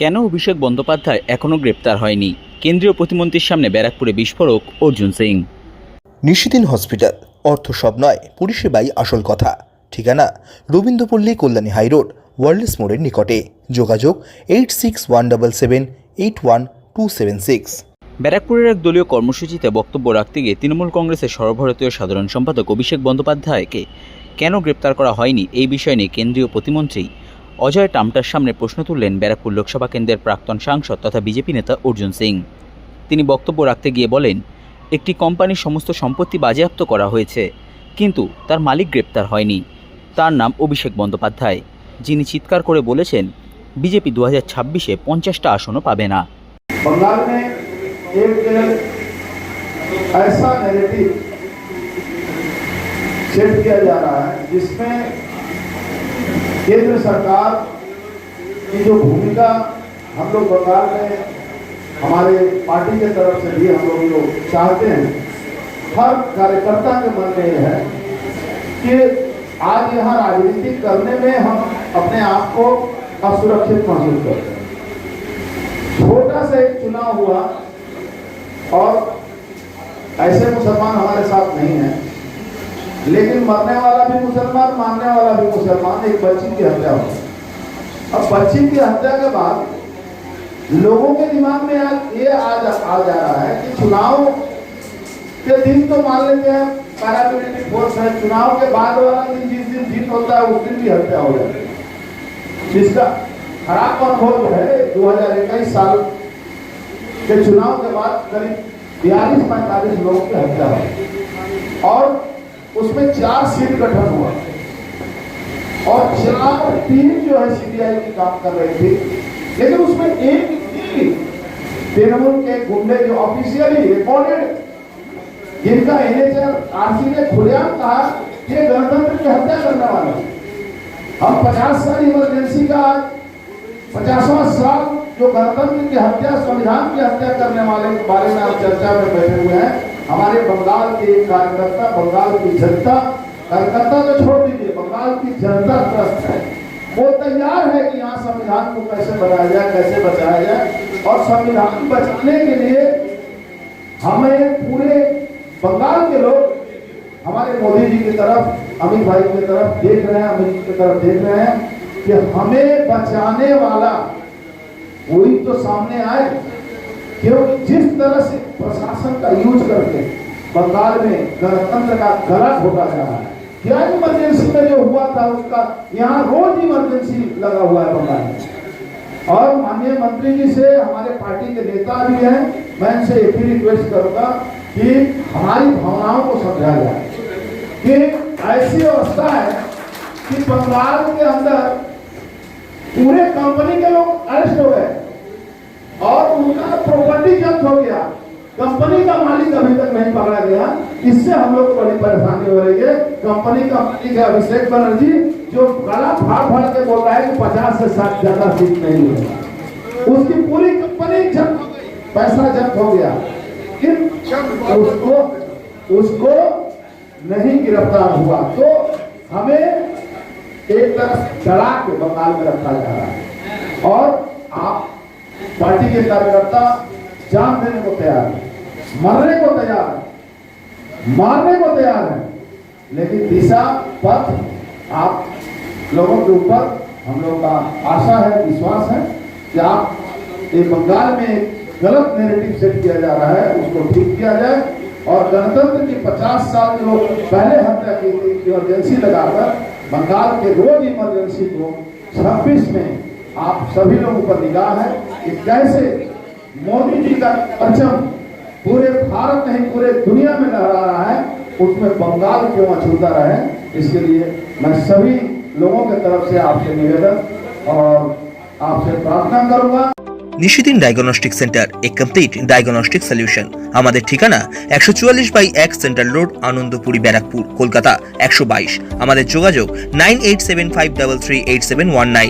কেন অভিষেক বন্দ্যোপাধ্যায় এখনও গ্রেপ্তার হয়নি? কেন্দ্রীয় প্রতিমন্ত্রীর সামনে ব্যারাকপুরে বিস্ফোরক অর্জুন সিং। নিশিদিন হসপিটাল অর্থ সব নয় পরিষেবাই আসল কথা। ঠিকানা রবীন্দ্রপল্লী কল্যাণী হাইরোড ওয়ার্ল্ডস মোড়ের নিকটে। যোগাযোগ eight six one double seven eight one two seven six. ব্যারাকপুরের এক দলীয় কর্মসূচিতে বক্তব্য রাখতে গিয়ে তৃণমূল কংগ্রেসের সর্বভারতীয় সাধারণ সম্পাদক অভিষেক বন্দ্যোপাধ্যায়কে কেন গ্রেপ্তার করা হয়নি এই বিষয় নিয়ে কেন্দ্রীয় প্রতিমন্ত্রী অজয় টামটার সামনে প্রশ্ন তুললেন ব্যারাকপুর লোকসভা কেন্দ্রের প্রাক্তন সাংসদ তথা বিজেপি নেতা অর্জুন সিং তিনি বক্তব্য রাখতে গিয়ে বলেন একটি কোম্পানির সমস্ত সম্পত্তি বাজেয়াপ্ত করা হয়েছে কিন্তু তার মালিক গ্রেপ্তার হয়নি তার নাম অভিষেক বন্দ্যোপাধ্যায় যিনি চিৎকার করে বলেছেন বিজেপি দু হাজার ছাব্বিশে পঞ্চাশটা আসনও পাবে না बंगाल में एक ऐसा नैरेटिव सेट किया जा रहा है जिसमें केंद्र सरकार की जो भूमिका हम लोग बंगाल में हमारे पार्टी के तरफ़ से भी हम लोग जो चाहते हैं, हर कार्यकर्ता के मन में यह है कि आज यहाँ राजनीति करने में हम अपने आप को असुरक्षित महसूस करते हैं। छोटा सा एक चुनाव हुआ और ऐसे मुसलमान हमारे साथ नहीं है। लेकिन मरने वाला भी मुसलमान मारने वाला भी मुसलमान एक बच्ची की हत्या हो अब बच्ची की हत्या के बाद लोगों के दिमाग में आज ये आ जा, रहा है कि चुनाव के दिन तो मान लेते हैं पैरामिलिट्री फोर्स है चुनाव के बाद वाला दिन जिस दिन जीत होता है उस दिन भी हत्या हो जाती है। जिसका खराब अनुभव है दो हज़ार इक्कीस साल के चुनाव के बाद करीब बयालीस पैंतालीस लोगों की हत्या हुई और उसमें चार सीट गठन हुआ और चार टीम जो है सीबीआई की काम कर रही थी, लेकिन उसमें एक भी तृणमूल के गुंडे जो ऑफिशियली रिकॉर्डेड जिनका एनएचआर आरसी ने खुलेआम कहा कि गणतंत्र की हत्या करने वाले हैं। हम पचास साल इमरजेंसी का पचासवा साल जो गणतंत्र की हत्या, संविधान की हत्या करने वाले के बारे में आप चर्चा में बैठे हुए हैं हमारे बंगाल के एक कार्यकर्ता, बंगाल की जनता, कार्यकर्ता तो छोड़ दीजिए, बंगाल की जनता त्रस्त है। वो तैयार है कि यहाँ संविधान को कैसे बनाया जाए, कैसे बचाया जाए, और संविधान बचाने के लिए हमें पूरे बंगाल के लोग हमारे मोदी जी की तरफ़, अमित भाई की तरफ़ देख रहे हैं, अमित जी की तरफ़ देख रहे हैं कि हमें बचाने वाला कोई तो सामने आए क्योंकि जिस तरह से प्रशासन का यूज़ करके बंगाल में गणतंत्र का गला घोटा जा रहा है, क्या इमरजेंसी में जो हुआ था उसका, यहाँ रोज इमरजेंसी लगा हुआ है बंगाल में। और माननीय मंत्री जी से, हमारे पार्टी के नेता भी हैं, मैं इनसे एक ही रिक्वेस्ट करूँगा कि हमारी भावनाओं को समझा जाए। कि ऐसी अवस्था है कि बंगाल के अंदर पूरे कंपनी के लोग अरेस्ट हो गए। और उनका प्रॉपर्टी जब्त हो गया। कंपनी का मालिक अभी तक नहीं पकड़ा गया। इससे हम लोग बड़ी परेशानी हो रही है। कंपनी का मालिक है अभिषेक बनर्जी, जो गला फाड़ फाड़ के बोल रहा है कि पचास से साठ ज़्यादा सीट नहीं होगा उसकी पूरी कंपनी जब्त हो पैसा जब्त हो गया। लेकिन उसको उसको नहीं गिरफ़्तार हुआ। तो हमें एक तरफ़ डरा के बंगाल में रखा जा रहा है। और आप पार्टी के कार्यकर्ता, जान देने को तैयार है। मरने को तैयार है। मारने को तैयार है। लेकिन दिशा पथ आप लोगों के ऊपर हम लोग का आशा है, विश्वास है कि आप ये बंगाल में गलत नेरेटिव सेट किया जा रहा है, उसको ठीक किया जाए। और गणतंत्र की 50 साल जो पहले हत्या की थी इमरजेंसी लगाकर बंगाल के रोज इमरजेंसी को 26 में आप सभी लोगों पर निगाह है। कि कैसे मोदी जी का परचम पूरे भारत नहीं पूरे दुनिया में लहरा रहा है उसमें बंगाल क्यों अछूता रहे इसके लिए मैं सभी लोगों के तरफ से आपसे निवेदन और आपसे प्रार्थना करूंगा Nishidin diagnostic centre a complete diagnostic solution আমাদের ঠিকানা একশো চুয়াল্লিশ বাই এক সেন্ট্রাল রোড আনন্দপুরি ব্যারাকপুর কলকাতা একশো বাইশ আমাদের যোগাযোগ nine eight seven five double three eight seven one nine